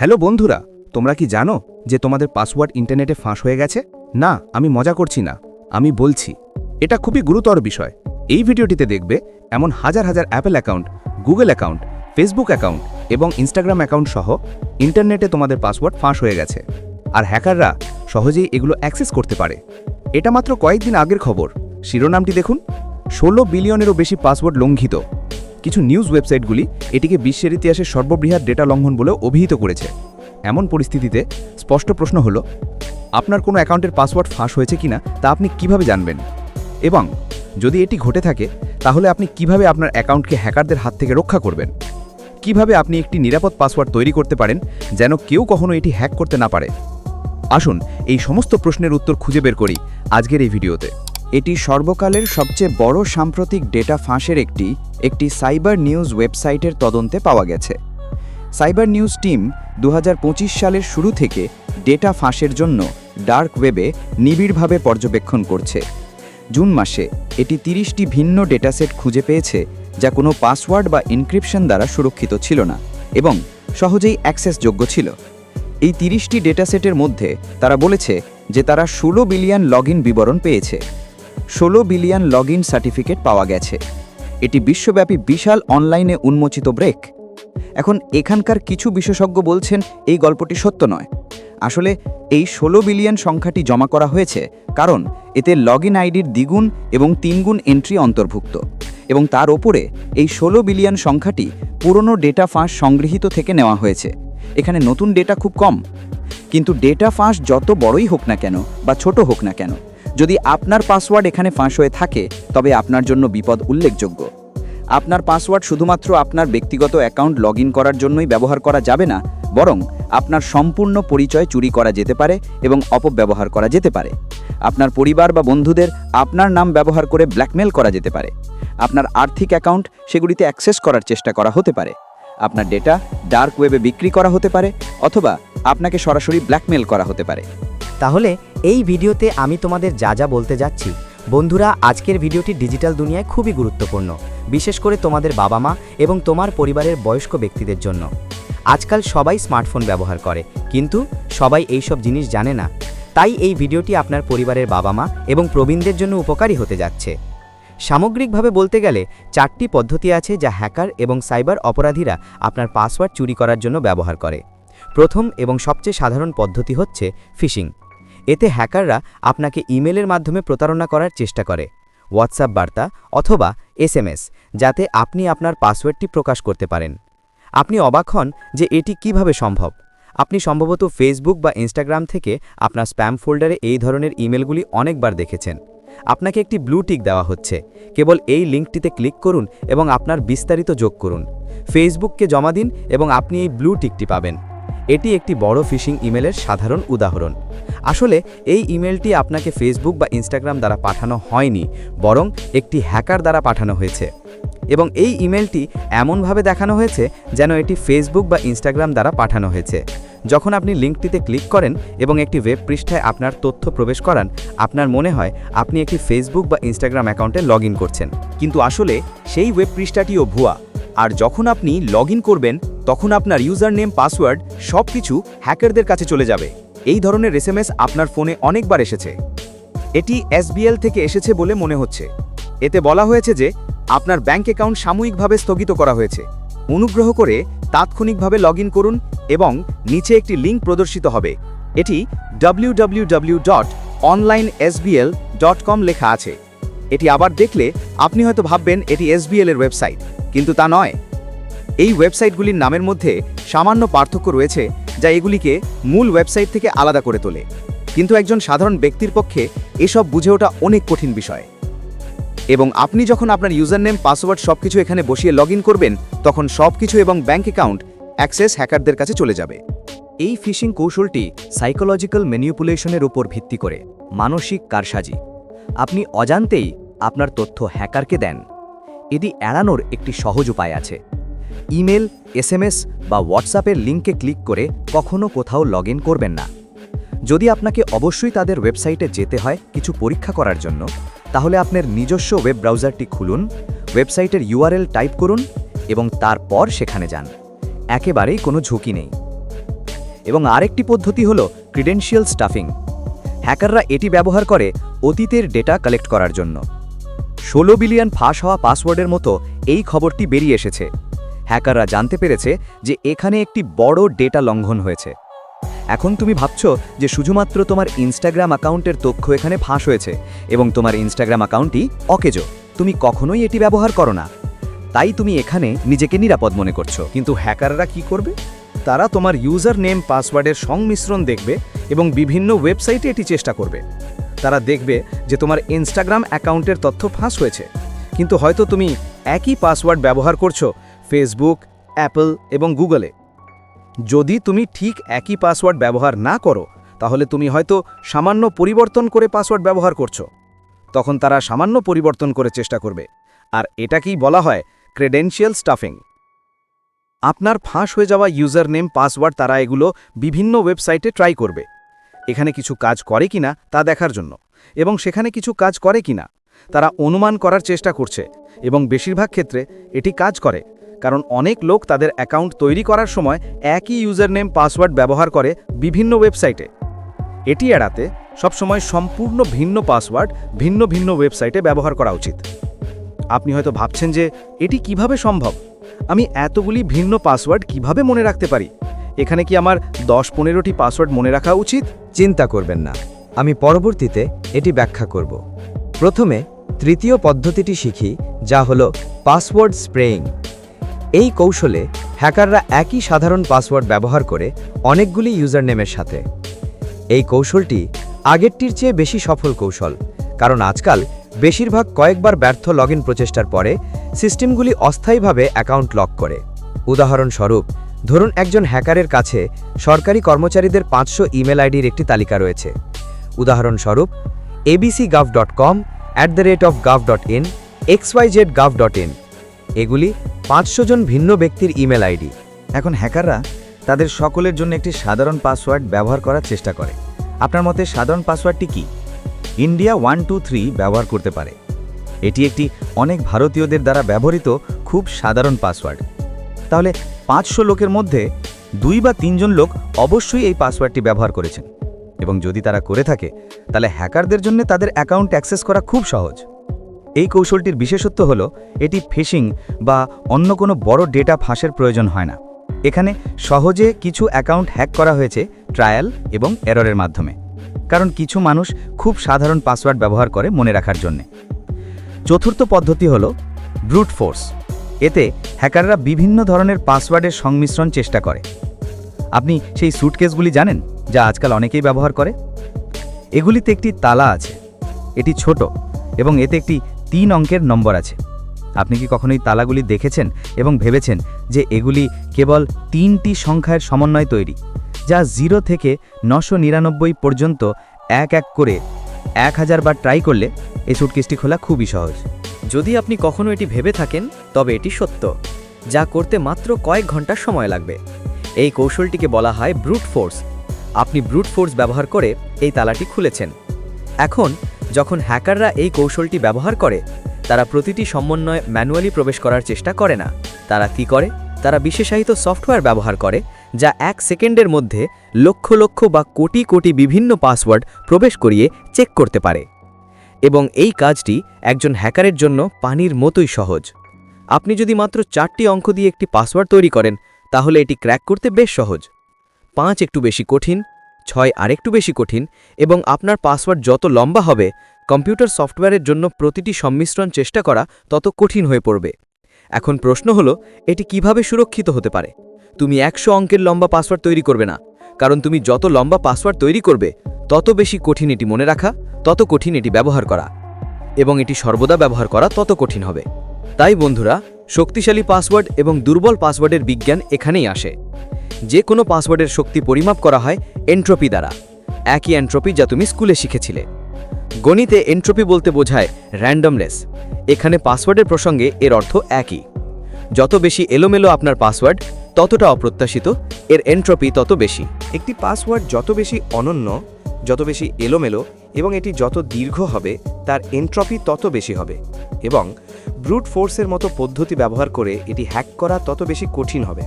Hello বন্ধুরা, তোমরা কি জানো যে তোমাদের পাসওয়ার্ড ইন্টারনেটে ফাঁস হয়ে গেছে? না, আমি মজা করছি না, আমি বলছি। এটা খুবই গুরুতর বিষয়। এই ভিডিওটিতে দেখবে এমন হাজার হাজার apple account, Google account, Facebook account এবং ইনস্টাগ্রাম অ্যাকাউন্ট সহ ইন্টারনেটে তোমাদের পাসওয়ার্ড ফাঁস হয়ে গেছে। আর হ্যাকাররা সহজেই এগুলো অ্যাক্সেস করতে পারে। এটা মাত্র কয়েকদিন আগের খবর। শিরোনামটি দেখুন, ষোলো বিলিয়নেরও বেশি পাসওয়ার্ড লঙ্ঘিত। কিছু নিউজ ওয়েবসাইটগুলি এটিকে বিশ্বের ইতিহাসে সর্ববৃহৎ ডেটা লঙ্ঘন বলে অভিহিত করেছে। এমন পরিস্থিতিতে স্পষ্ট প্রশ্ন হলো, আপনার কোনো অ্যাকাউন্টের পাসওয়ার্ড ফাঁস হয়েছে কিনা তা আপনি কীভাবে জানবেন? এবং যদি এটি ঘটে থাকে, তাহলে আপনি কীভাবে আপনার অ্যাকাউন্টকে হ্যাকারদের হাত থেকে রক্ষা করবেন? কীভাবে আপনি একটি নিরাপদ পাসওয়ার্ড তৈরি করতে পারেন যেন কেউ কখনো এটি হ্যাক করতে না পারে? আসুন এই সমস্ত প্রশ্নের উত্তর খুঁজে বের করি আজকের এই ভিডিওতে। এটি সর্বকালের সবচেয়ে বড় সাম্প্রতিক ডেটা ফাঁসের একটি একটি সাইবার নিউজ ওয়েবসাইটের তদন্তে পাওয়া গেছে। সাইবার নিউজ টিম দু হাজার পঁচিশ সালের শুরু থেকে ডেটা ফাঁসের জন্য ডার্ক ওয়েবে নিবিড়ভাবে পর্যবেক্ষণ করছে। জুন মাসে এটি তিরিশটি ভিন্ন ডেটাসেট খুঁজে পেয়েছে, যা কোনো পাসওয়ার্ড বা ইনক্রিপশন দ্বারা সুরক্ষিত ছিল না এবং সহজেই অ্যাক্সেসযোগ্য ছিল। এই তিরিশটি ডেটাসেটের মধ্যে তারা বলেছে যে তারা ষোলো বিলিয়ন লগ বিবরণ পেয়েছে। ষোলো বিলিয়ন লগ সার্টিফিকেট পাওয়া গেছে। এটি বিশ্বব্যাপী বিশাল অনলাইনে উন্মোচিত ব্রেক। এখন এখানকার কিছু বিশেষজ্ঞ বলছেন এই গল্পটি সত্য নয়। আসলে এই ষোলো বিলিয়ন সংখ্যাটি জমা করা হয়েছে কারণ এতে লগ ইন আইডির দ্বিগুণ এবং তিনগুণ এন্ট্রি অন্তর্ভুক্ত এবং তার ওপরে এই ষোলো বিলিয়ন সংখ্যাটি পুরনো ডেটা ফাঁস সংগৃহীত থেকে নেওয়া হয়েছে। এখানে নতুন ডেটা খুব কম, কিন্তু ডেটা ফাঁস যত বড়ই হোক না কেন বা ছোট হোক না কেন যদি আপনার পাসওয়ার্ড এখানে ফাঁস হয়ে থাকে, তবে আপনার জন্য বিপদ উল্লেখযোগ্য। আপনার পাসওয়ার্ড শুধুমাত্র আপনার ব্যক্তিগত অ্যাকাউন্ট লগ করার জন্যই ব্যবহার করা যাবে না, বরং আপনার সম্পূর্ণ পরিচয় চুরি করা যেতে পারে এবং অপব্যবহার করা যেতে পারে। আপনার পরিবার বা বন্ধুদের আপনার নাম ব্যবহার করে ব্ল্যাকমেল করা যেতে পারে। আপনার আর্থিক অ্যাকাউন্ট সেগুলিতে অ্যাক্সেস করার চেষ্টা করা হতে পারে। আপনার ডেটা ডার্ক ওয়েবে বিক্রি করা হতে পারে, অথবা আপনাকে সরাসরি ব্ল্যাকমেল করা হতে পারে। তাহলে এই ভিডিওতে আমি তোমাদের যা যা বলতে যাচ্ছি। বন্ধুরা, আজকের ভিডিওটি ডিজিটাল দুনিয়ায় খুবই গুরুত্বপূর্ণ, বিশেষ করে তোমাদের বাবা মা এবং তোমার পরিবারের বয়স্ক ব্যক্তিদের জন্য। আজকাল সবাই স্মার্টফোন ব্যবহার করে, কিন্তু সবাই এই সব জিনিস জানে না। তাই এই ভিডিওটি আপনার পরিবারের বাবা মা এবং প্রবীণদের জন্য উপকারী হতে যাচ্ছে। সামগ্রিকভাবে বলতে গেলে, চারটি পদ্ধতি আছে যা হ্যাকার এবং সাইবার অপরাধীরা আপনার পাসওয়ার্ড চুরি করার জন্য ব্যবহার করে। প্রথম এবং সবচেয়ে সাধারণ পদ্ধতি হচ্ছে ফিশিং। এতে হ্যাকাররা আপনাকে ইমেলের মাধ্যমে প্রতারণা করার চেষ্টা করে, হোয়াটসঅ্যাপ বার্তা অথবা এসএমএস, যাতে আপনি আপনার পাসওয়ার্ডটি প্রকাশ করতে পারেন। আপনি অবাক হন যে এটি কীভাবে সম্ভব। আপনি সম্ভবত ফেসবুক বা ইনস্টাগ্রাম থেকে আপনার স্প্যাম ফোল্ডারে এই ধরনের ইমেলগুলি অনেকবার দেখেছেন। আপনাকে একটি ব্লু টিক দেওয়া হচ্ছে। কেবল এই লিঙ্কটিতে ক্লিক করুন এবং আপনার বিস্তারিত যোগ করুন। ফেসবুককে জমা দিন এবং আপনি এই ব্লু টিকটি পাবেন। এটি একটি বড় ফিশিং ইমেলের সাধারণ উদাহরণ। আসলে, এই ইমেলটি আপনাকে ফেসবুক বা ইনস্টাগ্রাম দ্বারা পাঠানো হয়নি, বরং একটি হ্যাকার দ্বারা পাঠানো হয়েছে। এবং এই ইমেলটি এমনভাবে দেখানো হয়েছে যেন এটি ফেসবুক বা ইনস্টাগ্রাম দ্বারা পাঠানো হয়েছে। যখন আপনি লিঙ্কটিতে ক্লিক করেন এবং একটি ওয়েব পৃষ্ঠায় আপনার তথ্য প্রবেশ করান, আপনার মনে হয় আপনি একটি ফেসবুক বা ইনস্টাগ্রাম অ্যাকাউন্টে লগ করছেন। কিন্তু আসলে, সেই ওয়েব পৃষ্ঠাটিও ভুয়া। আর যখন আপনি লগ করবেন, তখন আপনার ইউজার নেম পাসওয়ার্ড সব কিছু হ্যাকারদের কাছে চলে যাবে। এই ধরনের এসএমএস আপনার ফোনে অনেকবার এসেছে। এটি এসবিএল থেকে এসেছে বলে মনে হচ্ছে। এতে বলা হয়েছে যে, আপনার ব্যাঙ্ক অ্যাকাউন্ট সাময়িকভাবে স্থগিত করা হয়েছে। অনুগ্রহ করে তাৎক্ষণিকভাবে লগ করুন এবং নিচে একটি লিঙ্ক প্রদর্শিত হবে। এটি www.onlinesbl.com লেখা আছে। এটি আবার দেখলে আপনি হয়তো ভাববেন এটি এসবিএল এর ওয়েবসাইট, কিন্তু তা নয়। এই ওয়েবসাইটগুলির নামের মধ্যে সামান্য পার্থক্য রয়েছে যা এগুলিকে মূল ওয়েবসাইট থেকে আলাদা করে তোলে। কিন্তু একজন সাধারণ ব্যক্তির পক্ষে এসব বুঝে ওঠা অনেক কঠিন বিষয়। এবং আপনি যখন আপনার ইউজার নেম পাসওয়ার্ড সব কিছু এখানে বসিয়ে লগ করবেন, তখন সব কিছু এবং ব্যাঙ্ক অ্যাকাউন্ট অ্যাক্সেস হ্যাকারদের কাছে চলে যাবে। এই ফিশিং কৌশলটি সাইকোলজিক্যাল ম্যানিপুলেশনের উপর ভিত্তি করে মানসিক কারসাজি। আপনি অজান্তেই আপনার তথ্য হ্যাকারকে দেন। এটি এড়ানোর একটি সহজ উপায় আছে। ইমেল, এসএমএস বা হোয়াটসঅ্যাপের লিঙ্কে ক্লিক করে কখনও কোথাও লগ করবেন না। যদি আপনাকে অবশ্যই তাদের ওয়েবসাইটে যেতে হয় কিছু পরীক্ষা করার জন্য, তাহলে আপনার নিজস্ব ওয়েব ব্রাউজারটি খুলুন, ওয়েবসাইটের ইউআরএল টাইপ করুন এবং তারপর সেখানে যান। একেবারেই কোনো ঝুঁকি নেই। এবং আরেকটি পদ্ধতি হলো ক্রিডেন্সিয়াল স্টাফিং। হ্যাকাররা এটি ব্যবহার করে অতীতের ডেটা কালেক্ট করার জন্য। ষোলো বিলিয়ন ফাঁস হওয়া পাসওয়ার্ডের মতো এই খবরটি বেরিয়ে এসেছে। হ্যাকাররা জানতে পেরেছে যে এখানে একটি বড় ডেটা লঙ্ঘন হয়েছে। এখন তুমি ভাবছ যে শুধুমাত্র তোমার ইনস্টাগ্রাম অ্যাকাউন্টের তথ্য এখানে ফাঁস হয়েছে এবং তোমার ইনস্টাগ্রাম অ্যাকাউন্টটি অকেজো। তুমি কখনোই এটি ব্যবহার করো না। তাই তুমি এখানে নিজেকে নিরাপদ মনে করছ। কিন্তু হ্যাকাররা কি করবে? তারা তোমার ইউজার নেম, পাসওয়ার্ডের সংমিশ্রণ দেখবে এবং বিভিন্ন ওয়েবসাইটে এটি চেষ্টা করবে। তারা দেখবে যে তোমার ইনস্টাগ্রাম অ্যাকাউন্টের তথ্য ফাঁস হয়েছে। কিন্তু হয়তো তুমি একই পাসওয়ার্ড ব্যবহার করছ ফেসবুক অ্যাপল এবং গুগলে যদি তুমি ঠিক একই পাসওয়ার্ড ব্যবহার না করো, তাহলে তুমি হয়তো সামান্য পরিবর্তন করে পাসওয়ার্ড ব্যবহার করছ। তখন তারা সামান্য পরিবর্তন করে চেষ্টা করবে। আর এটাকেই বলা হয় ক্রেডেনশিয়াল স্টাফিং আপনার ফাঁস হয়ে যাওয়া ইউজার নেম পাসওয়ার্ড তারা এগুলো বিভিন্ন ওয়েবসাইটে ট্রাই করবে। এখানে কিছু কাজ করে কিনা তা দেখার জন্য। এবং সেখানে কিছু কাজ করে কিনা, তারা অনুমান করার চেষ্টা করছে। এবং বেশিরভাগ ক্ষেত্রে এটি কাজ করে, কারণ অনেক লোক তাদের অ্যাকাউন্ট তৈরি করার সময় একই ইউজার নেম পাসওয়ার্ড ব্যবহার করে বিভিন্ন ওয়েবসাইটে। এটি এড়াতে সবসময় সম্পূর্ণ ভিন্ন পাসওয়ার্ড, ভিন্ন ভিন্ন ওয়েবসাইটে ব্যবহার করা উচিত। আপনি হয়তো ভাবছেন যে, এটি কীভাবে সম্ভব? আমি এতগুলি ভিন্ন পাসওয়ার্ড কীভাবে মনে রাখতে পারি? এখানে কি আমার দশ পনেরোটি পাসওয়ার্ড মনে রাখা উচিত? চিন্তা করবেন না। আমি পরবর্তীতে এটি ব্যাখ্যা করব। প্রথমে তৃতীয় পদ্ধতিটি শিখি, যা হলো পাসওয়ার্ড স্প্রেইং। এই কৌশলে হ্যাকাররা একই সাধারণ পাসওয়ার্ড ব্যবহার করে অনেকগুলি ইউজারনেমের সাথে। এই কৌশলটি আগেরটির চেয়ে বেশি সফল কৌশল, কারণ আজকাল বেশিরভাগ কয়েকবার ব্যর্থ লগ প্রচেষ্টার পরে সিস্টেমগুলি অস্থায়ীভাবে অ্যাকাউন্ট লক করে। উদাহরণস্বরূপ ধরুন একজন হ্যাকারের কাছে সরকারি কর্মচারীদের পাঁচশো ইমেল আইডির একটি তালিকা রয়েছে। উদাহরণস্বরূপ ABC gov dot com at the rate of gov dot in XYZ gov dot in এগুলি পাঁচশো জন ভিন্ন ব্যক্তির ইমেল আইডি। এখন হ্যাকাররা তাদের সকলের জন্য একটি সাধারণ পাসওয়ার্ড ব্যবহার করার চেষ্টা করে। আপনার মতে সাধারণ পাসওয়ার্ডটি কি? ইন্ডিয়া ওয়ান টু থ্রি ব্যবহার করতে পারে। এটি একটি অনেক ভারতীয়দের দ্বারা ব্যবহৃত খুব সাধারণ পাসওয়ার্ড। তাহলে পাঁচশো লোকের মধ্যে দুই বা তিনজন লোক অবশ্যই এই পাসওয়ার্ডটি ব্যবহার করেছেন। এবং যদি তারা করে থাকে, তাহলে হ্যাকারদের জন্য তাদের অ্যাকাউন্ট অ্যাক্সেস করা খুব সহজ। এই কৌশলটির বিশেষত্ব হলো, এটি ফিশিং বা অন্য কোনো বড় ডেটা ফাঁসের প্রয়োজন হয় না। এখানে সহজে কিছু অ্যাকাউন্ট হ্যাক করা হয়েছে ট্রায়াল এবং এররের মাধ্যমে। কারণ কিছু মানুষ খুব সাধারণ পাসওয়ার্ড ব্যবহার করে মনে রাখার জন্যে। চতুর্থ পদ্ধতি হল, ব্রুট ফোর্স। এতে হ্যাকাররা বিভিন্ন ধরনের পাসওয়ার্ডের সংমিশ্রণ চেষ্টা করে। আপনি সেই স্যুটকেসগুলি জানেন, যা আজকাল অনেকেই ব্যবহার করে? এগুলিতে একটি তালা আছে, এটি ছোট এবং এতে একটি তিন অঙ্কের নম্বর আছে। আপনি কি কখনোই তালাগুলি দেখেছেন এবং ভেবেছেন যে এগুলি কেবল তিনটি সংখ্যার সমন্বয় তৈরি, যা জিরো থেকে নশো পর্যন্ত এক এক করে এক হাজার বার ট্রাই করলে এই সুটকেসটি খোলা খুবই সহজ? যদি আপনি কখনো এটি ভেবে থাকেন, তবে এটি সত্য, যা করতে মাত্র কয়েক ঘণ্টা সময় লাগবে। এই কৌশলটিকে বলা হয় ব্রুট ফোর্স আপনি ব্রুট ফোর্স ব্যবহার করে এই তালাটি খুলেছেন। এখন, যখন হ্যাকাররা এই কৌশলটি ব্যবহার করে, তারা প্রতিটি সমন্বয় ম্যানুয়ালি প্রবেশ করার চেষ্টা করে না। তারা কি করে? তারা বিশেষায়িত সফটওয়্যার ব্যবহার করে, যা এক সেকেন্ডের মধ্যে লক্ষ লক্ষ বা কোটি কোটি বিভিন্ন পাসওয়ার্ড প্রবেশ করিয়ে চেক করতে পারে। এবং এই কাজটি একজন হ্যাকারের জন্য পানির মতোই সহজ। আপনি যদি মাত্র চারটি অঙ্ক দিয়ে একটি পাসওয়ার্ড তৈরি করেন, তাহলে এটি ক্র্যাক করতে বেশ সহজ। পাঁচ একটু বেশি কঠিন, ছয় আরেকটু বেশি কঠিন এবং আপনার পাসওয়ার্ড যত লম্বা হবে, কম্পিউটার সফটওয়্যারের জন্য প্রতিটি সম্মিশ্রণ চেষ্টা করা তত কঠিন হয়ে পড়বে। এখন প্রশ্ন হলো, এটি কীভাবে সুরক্ষিত হতে পারে? তুমি একশো অঙ্কের লম্বা পাসওয়ার্ড তৈরি করবে না, কারণ তুমি যত লম্বা পাসওয়ার্ড তৈরি করবে তত বেশি কঠিন এটি মনে রাখা, তত কঠিন এটি ব্যবহার করা। এবং এটি সর্বদা ব্যবহার করা তত কঠিন হবে। তাই বন্ধুরা, শক্তিশালী পাসওয়ার্ড এবং দুর্বল পাসওয়ার্ডের বিজ্ঞান এখানেই আসে। যে কোনো পাসওয়ার্ডের শক্তি পরিমাপ করা হয় এন্ট্রপি দ্বারা, একই এন্ট্রপি যা তুমি স্কুলে শিখেছিলে। গণিতে এন্ট্রপি বলতে বোঝায় র্যান্ডমলেস এখানে পাসওয়ার্ডের প্রসঙ্গে এর অর্থ একই। যত বেশি এলোমেলো আপনার পাসওয়ার্ড, ততটা অপ্রত্যাশিত, এর এন্ট্রপি তত বেশি। একটি পাসওয়ার্ড যত বেশি অনন্য যত বেশি এলোমেলো এবং এটি যত দীর্ঘ হবে, তার এন্ট্রপি তত বেশি হবে এবং ব্রুট ফোর্সের মতো পদ্ধতি ব্যবহার করে এটি হ্যাক করা তত বেশি কঠিন হবে।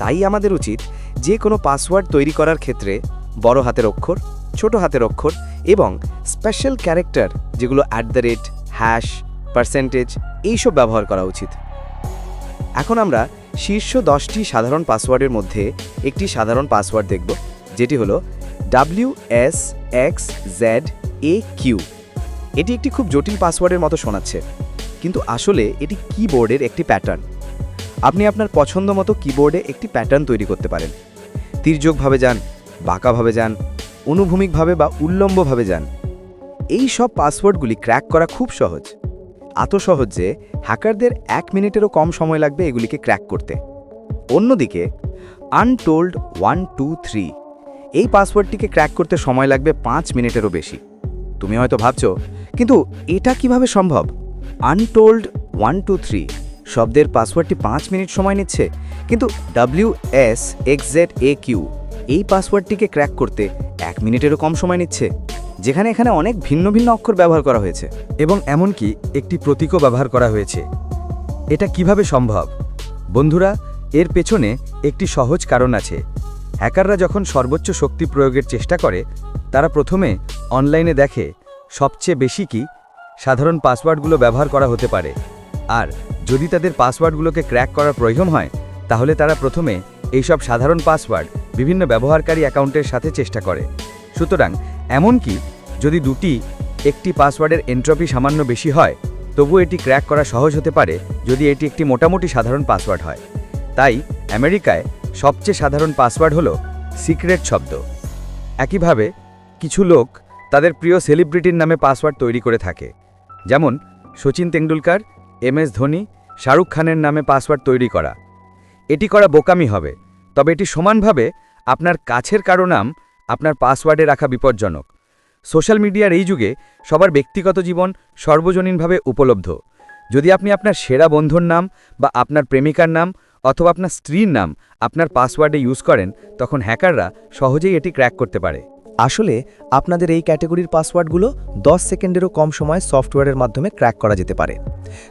তাই আমাদের উচিত যে কোনো পাসওয়ার্ড তৈরি করার ক্ষেত্রে বড় হাতের অক্ষর, ছোট হাতের অক্ষর এবং স্পেশাল ক্যারেক্টার যেগুলো at the rate, hash, percentage এইসব ব্যবহার করা উচিত। এখন আমরা শীর্ষ দশটি সাধারণ পাসওয়ার্ডের মধ্যে একটি সাধারণ পাসওয়ার্ড দেখব, যেটি হলো W S X Z A Q এটি একটি খুব জটিল পাসওয়ার্ডের মতো শোনাচ্ছে, কিন্তু আসলে এটি কিবোর্ডের একটি প্যাটার্ন আপনি আপনার পছন্দ মতো কিবোর্ডে একটি প্যাটার্ন তৈরি করতে পারেন। তির্যকভাবে যান, বাঁকাভাবে যান, অনুভূমিকভাবে বা উল্লম্বভাবে যান। এই সব পাসওয়ার্ডগুলি ক্র্যাক করা খুব সহজ। এত সহজ যে হ্যাকারদের এক মিনিটেরও কম সময় লাগবে এগুলিকে ক্র্যাক করতে। অন্যদিকে আনটোল্ড ওয়ান টু থ্রি এই পাসওয়ার্ডটিকে ক্র্যাক করতে সময় লাগবে পাঁচ মিনিটেরও বেশি। তুমি হয়তো ভাবছ, কিন্তু এটা কীভাবে সম্ভব? আনটোল্ড ওয়ান টু থ্রি শব্দের পাসওয়ার্ডটি পাঁচ মিনিট সময় নিচ্ছে, কিন্তু W S X Z A Q এই পাসওয়ার্ডটিকে ক্র্যাক করতে এক মিনিটেরও কম সময় নিচ্ছে, যেখানে এখানে অনেক ভিন্ন ভিন্ন অক্ষর ব্যবহার করা হয়েছে এবং এমনকি একটি প্রতীকও ব্যবহার করা হয়েছে। এটা কীভাবে সম্ভব? বন্ধুরা, এর পেছনে একটি সহজ কারণ আছে। হ্যাকাররা যখন সর্বোচ্চ শক্তি প্রয়োগের চেষ্টা করে, তারা প্রথমে অনলাইনে দেখে সবচেয়ে বেশি কি সাধারণ পাসওয়ার্ডগুলো ব্যবহার করা হতে পারে। আর যদি তাদের পাসওয়ার্ডগুলোকে ক্র্যাক করার প্রয়োজন হয়, তাহলে তারা প্রথমে এইসব সাধারণ পাসওয়ার্ড বিভিন্ন ব্যবহারকারী অ্যাকাউন্টের সাথে চেষ্টা করে। সুতরাং এমনকি যদি দুটি, একটি পাসওয়ার্ডের এন্ট্রপি সামান্য বেশি হয়, তবু এটি ক্র্যাক করা সহজ হতে পারে যদি এটি একটি মোটামুটি সাধারণ পাসওয়ার্ড হয়। তাই আমেরিকায় সবচেয়ে সাধারণ পাসওয়ার্ড হলো সিক্রেট শব্দ। একইভাবে, কিছু লোক তাদের প্রিয় সেলিব্রিটির নামে পাসওয়ার্ড তৈরি করে থাকে। যেমন সচিন তেন্ডুলকার, এম এস ধোনি, শাহরুখ খানের নামে পাসওয়ার্ড তৈরি করা। এটি করা বোকামি হবে, তবে এটি সমানভাবে আপনার কাছের কারও নাম আপনার পাসওয়ার্ডে রাখা বিপজ্জনক। সোশ্যাল মিডিয়ার এই যুগে সবার ব্যক্তিগত জীবন সর্বজনীনভাবে উপলব্ধ। যদি আপনি আপনার সেরা বন্ধুর নাম বা আপনার প্রেমিকার নাম অথবা আপনার স্ত্রীর নাম আপনার পাসওয়ার্ডে ইউজ করেন, তখন হ্যাকাররা সহজেই এটি ক্র্যাক করতে পারে। আসলে, আপনাদের এই ক্যাটাগরির পাসওয়ার্ডগুলো 10 সেকেন্ডেরও কম সময়ে সফটওয়্যারের মাধ্যমে ক্র্যাক করা যেতে পারে।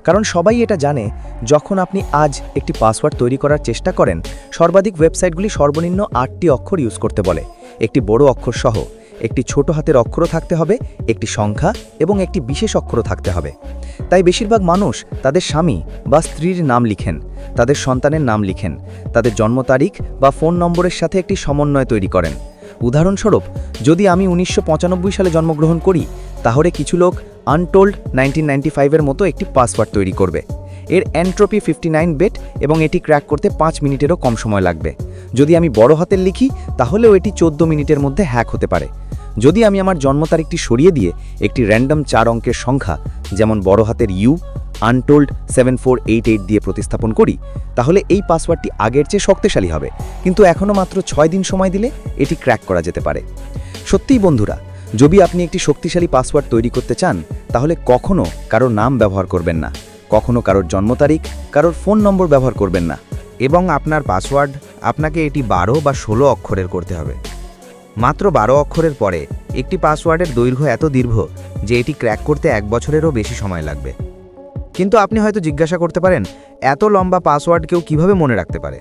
কারণ সবাই এটা জানে, যখন আপনি আজ একটি পাসওয়ার্ড তৈরি করার চেষ্টা করেন, সর্বাধিক ওয়েবসাইটগুলি সর্বনিম্ন আটটি অক্ষর ইউজ করতে বলে, একটি বড় অক্ষর সহ একটি ছোট হাতের অক্ষরও থাকতে হবে, একটি সংখ্যা এবং একটি বিশেষ অক্ষরও থাকতে হবে। তাই বেশিরভাগ মানুষ তাদের স্বামী বা স্ত্রীর নাম লিখেন, তাদের সন্তানের নাম লিখেন, তাদের জন্ম তারিখ বা ফোন নম্বরের সাথে একটি সমন্বয় তৈরি করেন। উদাহরণস্বরূপ, যদি আমি উনিশশো পঁচানব্বই সালে জন্মগ্রহণ করি, তাহলে কিছু লোক আনটোল্ড নাইনটিন এর মতো একটি পাসওয়ার্ড তৈরি করবে। এর এন্ট্রপি ফিফটি নাইন বেট এবং এটি ক্র্যাক করতে পাঁচ মিনিটেরও কম সময় লাগবে। যদি আমি বড় হাতের লিখি, তাহলেও এটি চোদ্দ মিনিটের মধ্যে হ্যাক হতে পারে। যদি আমি আমার জন্ম তারিখটি সরিয়ে দিয়ে একটি র্যান্ডম চার অঙ্কের সংখ্যা, যেমন বড় হাতের U untold seven four eight eight দিয়ে প্রতিস্থাপন করি, তাহলে এই পাসওয়ার্ডটি আগের চেয়ে শক্তিশালী হবে। কিন্তু এখনও মাত্র ছয় দিন সময় দিলে এটি ক্র্যাক করা যেতে পারে। সত্যিই বন্ধুরা, যদি আপনি একটি শক্তিশালী পাসওয়ার্ড তৈরি করতে চান, তাহলে কখনও কারও নাম ব্যবহার করবেন না। কখনো কারোর জন্ম তারিখ, কারোর ফোন নম্বর ব্যবহার করবেন না এবং আপনার পাসওয়ার্ড আপনাকে এটি বারো বা ষোলো অক্ষরের করতে হবে। মাত্র বারো অক্ষরের পরে একটি পাসওয়ার্ডের দৈর্ঘ্য এত দীর্ঘ যে এটি ক্র্যাক করতে এক বছরেরও বেশি সময় লাগবে। কিন্তু আপনি হয়তো জিজ্ঞাসা করতে পারেন, এত লম্বা পাসওয়ার্ড কেউ কীভাবে মনে রাখতে পারে?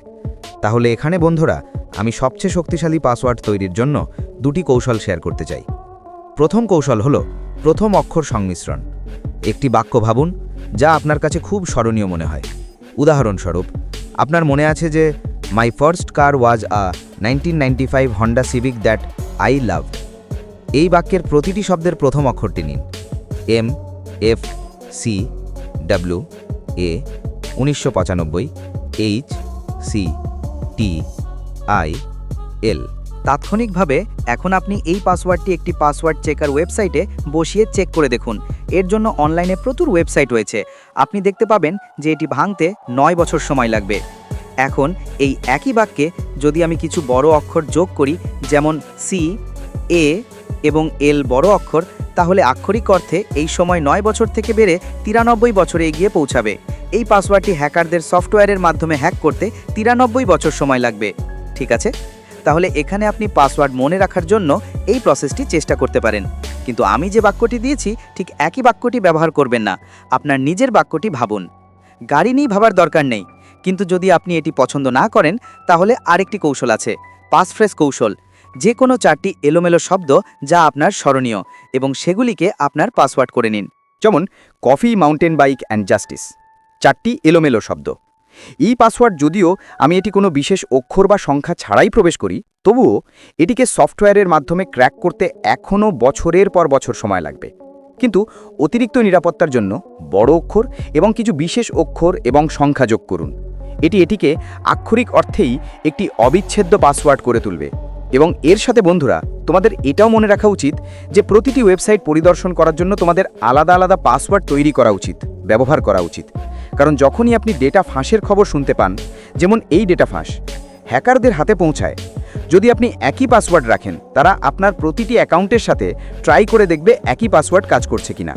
তাহলে এখানে বন্ধুরা, আমি সবচেয়ে শক্তিশালী পাসওয়ার্ড তৈরির জন্য দুটি কৌশল শেয়ার করতে চাই। প্রথম কৌশল হল প্রথম অক্ষর সংমিশ্রণ। একটি বাক্য ভাবুন যা আপনার কাছে খুব স্মরণীয় মনে হয়। উদাহরণস্বরূপ, আপনার মনে আছে যে my first car was a nineteen ninety five Honda Civic that I love এই বাক্যের প্রতিটি শব্দের প্রথম অক্ষরটি নিন। M F C W A উনিশশো পঁচানব্বই H C T I L তাৎক্ষণিকভাবে এখন আপনি এই পাসওয়ার্ডটি একটি পাসওয়ার্ড চেকার ওয়েবসাইটে বসিয়ে চেক করে দেখুন। এর জন্য অনলাইনে প্রচুর ওয়েবসাইট রয়েছে। আপনি দেখতে পাবেন যে এটি ভাঙতে নয় বছর সময় লাগবে। এখন এই একই বাক্যে যদি আমি কিছু বড় অক্ষর যোগ করি, যেমন সি এ এবং এল বড় অক্ষর, তাহলে আক্ষরিক অর্থে এই সময় নয় বছর থেকে বেড়ে তিরানব্বই বছরে এগিয়ে পৌঁছাবে। এই পাসওয়ার্ডটি হ্যাকারদের সফটওয়্যারের মাধ্যমে হ্যাক করতে তিরানব্বই বছর সময় লাগবে। ঠিক আছে? তাহলে এখানে আপনি পাসওয়ার্ড মনে রাখার জন্য এই প্রসেসটি চেষ্টা করতে পারেন। কিন্তু আমি যে বাক্যটি দিয়েছি, ঠিক একই বাক্যটি ব্যবহার করবেন না। আপনার নিজের বাক্যটি ভাবুন। গাড়ি নিয়ে ভাবার দরকার নেই। কিন্তু যদি আপনি এটি পছন্দ না করেন, তাহলে আরেকটি কৌশল আছে। পাসফ্রেজ কৌশল। যে কোনো চারটি এলোমেলো শব্দ যা আপনার স্মরণীয় এবং সেগুলিকে আপনার পাসওয়ার্ড করে নিন। যেমন, coffee, mountain bike and justice. চারটি এলোমেলো শব্দ। এই পাসওয়ার্ড যদিও আমি এটি কোনো বিশেষ অক্ষর বা সংখ্যা ছাড়াই প্রবেশ করি, তবুও এটিকে সফটওয়্যারের মাধ্যমে ক্র্যাক করতে এখনও বছরের পর বছর সময় লাগবে। কিন্তু অতিরিক্ত নিরাপত্তার জন্য বড় অক্ষর এবং কিছু বিশেষ অক্ষর এবং সংখ্যা যোগ করুন। এটি এটিকে আক্ষরিক অর্থেই একটি অবিচ্ছেদ্য পাসওয়ার্ড করে তুলবে। এবং এর সাথে বন্ধুরা, তোমাদের এটাও মনে রাখা উচিত যে প্রতিটি ওয়েবসাইট পরিদর্শন করার জন্য তোমাদের আলাদা আলাদা পাসওয়ার্ড তৈরি করা উচিত, ব্যবহার করা উচিত। কারণ যখনই আপনি ডেটা ফাঁসের খবর শুনতে পান, যেমন এই ডেটা ফাঁস, হ্যাকারদের হাতে পৌঁছায়। যদি আপনি একই পাসওয়ার্ড রাখেন, তারা আপনার প্রতিটি অ্যাকাউন্টের সাথে ট্রাই করে দেখবে একই পাসওয়ার্ড কাজ করছে কিনা।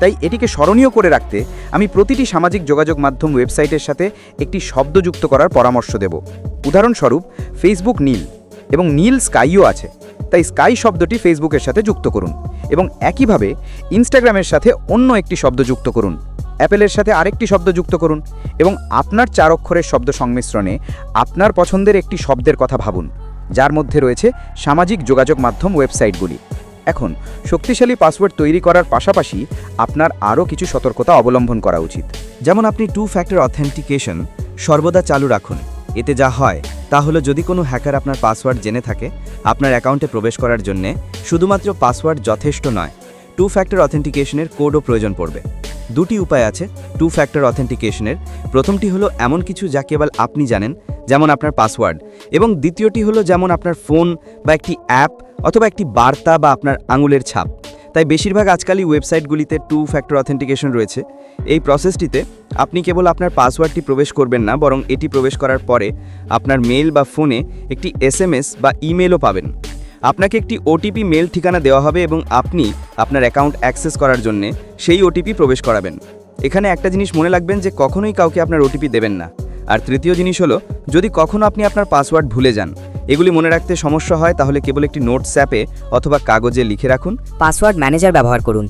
তাই এটিকে স্মরণীয় করে রাখতে আমি প্রতিটি সামাজিক যোগাযোগ মাধ্যম ওয়েবসাইটের সাথে একটি শব্দ যুক্ত করার পরামর্শ দেব। উদাহরণস্বরূপ ফেসবুক নীল এবং নীল স্কাইও আছে। তাই স্কাই শব্দটি ফেসবুকের সাথে যুক্ত করুন এবং একইভাবে ইনস্টাগ্রামের সাথে অন্য একটি শব্দ যুক্ত করুন। অ্যাপেলের সাথে আরেকটি শব্দ যুক্ত করুন এবং আপনার চার অক্ষরের শব্দ সংমিশ্রণে আপনার পছন্দের একটি শব্দের কথা ভাবুন, যার মধ্যে রয়েছে সামাজিক যোগাযোগ মাধ্যম ওয়েবসাইটগুলি। এখন, শক্তিশালী পাসওয়ার্ড তৈরি করার পাশাপাশি আপনার আরও কিছু সতর্কতা অবলম্বন করা উচিত। যেমন আপনি টু ফ্যাক্টর অথেন্টিকেশন সর্বদা চালু রাখুন। এতে যা হয়, তা হলো যদি কোনো হ্যাকার আপনার পাসওয়ার্ড জেনে থাকে, আপনার অ্যাকাউন্টে প্রবেশ করার জন্যে শুধুমাত্র পাসওয়ার্ড যথেষ্ট নয় টু ফ্যাক্টর অথেন্টিকেশনের কোডও প্রয়োজন পড়বে। দুটি উপায় আছে টু ফ্যাক্টর অথেন্টিকেশনের প্রথমটি হলো এমন কিছু যা কেবল আপনি জানেন, যেমন আপনার পাসওয়ার্ড এবং দ্বিতীয়টি হলো যেমন আপনার ফোন বা একটি অ্যাপ অথবা একটি বার্তা বা আপনার আঙুলের ছাপ। তাই বেশিরভাগ আজকালই ওয়েবসাইটগুলিতে টু ফ্যাক্টর অথেন্টিকেশন রয়েছে। এই প্রসেসটিতে আপনি কেবল আপনার পাসওয়ার্ডটি প্রবেশ করবেন না, বরং এটি প্রবেশ করার পরে আপনার মেল বা ফোনে একটি এসএমএস বা ইমেলও পাবেন। আপনাকে একটি ওটিপি মেল ঠিকানা দেওয়া হবে এবং আপনি আপনার অ্যাকাউন্ট অ্যাক্সেস করার জন্য সেই ওটিপি প্রবেশ করাবেন। এখানে একটা জিনিস মনে রাখবেন যে কখনোই কাউকে আপনার ওটিপি দেবেন না। আর তৃতীয় জিনিস হলো, যদি কখনও আপনি আপনার পাসওয়ার্ড ভুলে যান, এগুলি মনে রাখতে সমস্যা হয়, তাহলে কেবল একটি নোটস অ্যাপে অথবা কাগজে লিখে রাখুন। পাসওয়ার্ড ম্যানেজার ব্যবহার করুন।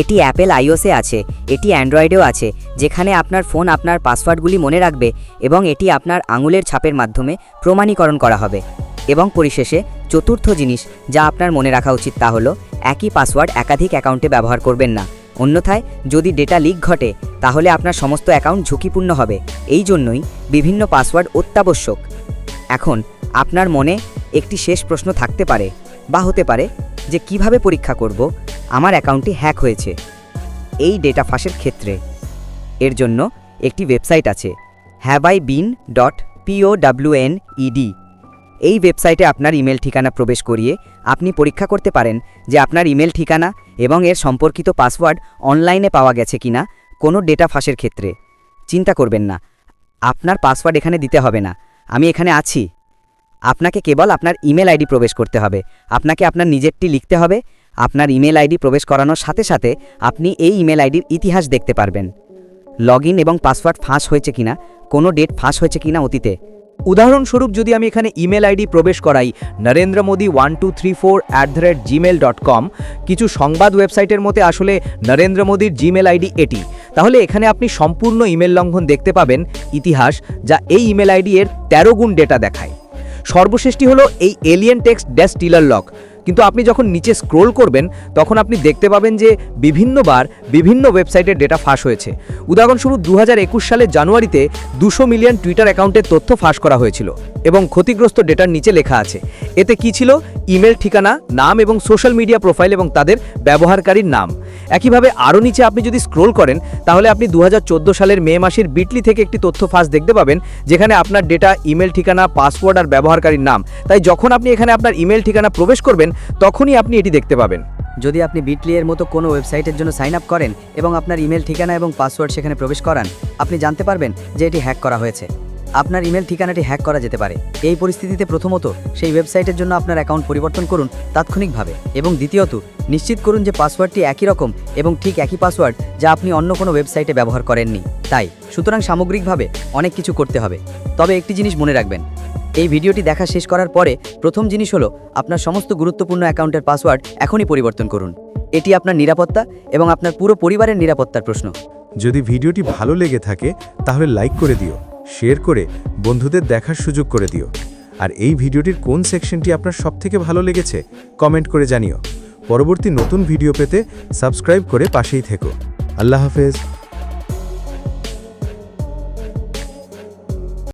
এটি অ্যাপেল আইওসে আছে, এটি অ্যান্ড্রয়েডেও আছে, যেখানে আপনার ফোন আপনার পাসওয়ার্ডগুলি মনে রাখবে এবং এটি আপনার আঙুলের ছাপের মাধ্যমে প্রমাণীকরণ করা হবে। এবং পরিশেষে চতুর্থ জিনিস যা আপনার মনে রাখা উচিত তা হলো, একই পাসওয়ার্ড একাধিক অ্যাকাউন্টে ব্যবহার করবেন না। অন্যথায়, যদি ডেটা লিক ঘটে, তাহলে আপনার সমস্ত অ্যাকাউন্ট ঝুঁকিপূর্ণ হবে। এই জন্যই বিভিন্ন পাসওয়ার্ড অত্যাবশ্যক। এখন, আপনার মনে একটি শেষ প্রশ্ন থাকতে পারে, বা হতে পারে যে কীভাবে পরীক্ষা করব, আমার অ্যাকাউন্টটি হ্যাক হয়েছে। এই ডেটা ফাঁসের ক্ষেত্রে। এর জন্য একটি ওয়েবসাইট আছে হ্যাবাই বিন ডট পিওডাব্লিউএন ইডি এই ওয়েবসাইটে আপনার ইমেল ঠিকানা প্রবেশ করিয়ে আপনি পরীক্ষা করতে পারেন যে আপনার ইমেল ঠিকানা এবং এর সম্পর্কিত পাসওয়ার্ড অনলাইনে পাওয়া গেছে কিনা কোনো ডেটা ফাঁসের ক্ষেত্রে। চিন্তা করবেন না। আপনার পাসওয়ার্ড এখানে দিতে হবে না। আমি এখানে আছি। আপনাকে কেবল আপনার ইমেল আইডি প্রবেশ করতে হবে। আপনাকে আপনার নিজেরটি লিখতে হবে। আপনার ইমেল আইডি প্রবেশ করানোর সাথে সাথে আপনি এই ইমেল আইডির ইতিহাস দেখতে পারবেন। লগ এবং পাসওয়ার্ড ফাঁস হয়েছে কিনা, কোনো ডেট ফাঁস হয়েছে কিনা অতীতে। উদাহরণস্বরূপ যদি আমি এখানে ইমেল আইডি প্রবেশ করাই Narendra Modi one two three four at the rate gmail dot com কিছু সংবাদ ওয়েবসাইটের মতে আসলে নরেন্দ্র মোদীর জিমেল আইডি এটি। তাহলে এখানে আপনি সম্পূর্ণ ইমেল লঙ্ঘন দেখতে পাবেন ইতিহাস, যা এই ইমেল আইডি এর তেরো গুণ ডেটা দেখায়। সর্বশেষটি হলো এই এলিয়েন টেক্সট ড্যাশ টিলার লক। কিন্তু আপনি যখন নিচে স্ক্রোল করবেন, তখন আপনি দেখতে পাবেন যে বিভিন্নবার বিভিন্ন ওয়েবসাইটের ডেটা ফাঁস হয়েছে। উদাহরণস্বরূপ দু হাজার একুশ সালের জানুয়ারিতে দুশো মিলিয়ন টুইটার অ্যাকাউন্টের তথ্য ফাঁস করা হয়েছিল এবং ক্ষতিগ্রস্ত ডেটার নিচে লেখা আছে। এতে কি ছিল? ইমেল ঠিকানা, নাম এবং সোশ্যাল মিডিয়া প্রোফাইল এবং তাদের ব্যবহারকারীর নাম। একইভাবে আরও নিচে আপনি যদি স্ক্রোল করেন, তাহলে আপনি দু হাজার চোদ্দ সালের মে মাসের বিটলি থেকে একটি তথ্য ফাঁস দেখতে পাবেন, যেখানে আপনার ডেটা, ইমেল ঠিকানা, পাসওয়ার্ড আর ব্যবহারকারীর নাম। তাই যখন আপনি এখানে আপনার ইমেল ঠিকানা প্রবেশ করবেন, তখনই আপনি এটি দেখতে পাবেন। যদি আপনি বিটলি এর মতো কোনো ওয়েবসাইটের জন্য সাইন আপ করেন এবং আপনার ইমেল ঠিকানা এবং পাসওয়ার্ড সেখানে প্রবেশ করান, আপনি জানতে পারবেন যে এটি হ্যাক করা হয়েছে। আপনার ইমেল ঠিকানাটি হ্যাক করা যেতে পারে। এই পরিস্থিতিতে প্রথমত সেই ওয়েবসাইটের জন্য আপনার অ্যাকাউন্ট পরিবর্তন করুন তাৎক্ষণিকভাবে এবং দ্বিতীয়ত নিশ্চিত করুন যে পাসওয়ার্ডটি একই রকম এবং ঠিক একই পাসওয়ার্ড যা আপনি অন্য কোনো ওয়েবসাইটে ব্যবহার করেননি। তাই সুতরাং সামগ্রিকভাবে অনেক কিছু করতে হবে। তবে একটি জিনিস মনে রাখবেন, এই ভিডিওটি দেখা শেষ করার পরে প্রথম জিনিস হলো আপনার সমস্ত গুরুত্বপূর্ণ অ্যাকাউন্টের পাসওয়ার্ড এখনই পরিবর্তন করুন। এটি আপনার নিরাপত্তা এবং আপনার পুরো পরিবারের নিরাপত্তার প্রশ্ন। যদি ভিডিওটি ভালো লেগে থাকে, তাহলে লাইক করে দিও। শেয়ার করে বন্ধুদের দেখার সুযোগ করে দিও। আর এই ভিডিওটির কোন সেকশনটি আপনার সবথেকে ভালো লেগেছে কমেন্ট করে জানিও। পরবর্তী নতুন ভিডিও পেতে সাবস্ক্রাইব করে পাশেই থেকো। আল্লাহ হাফেজ।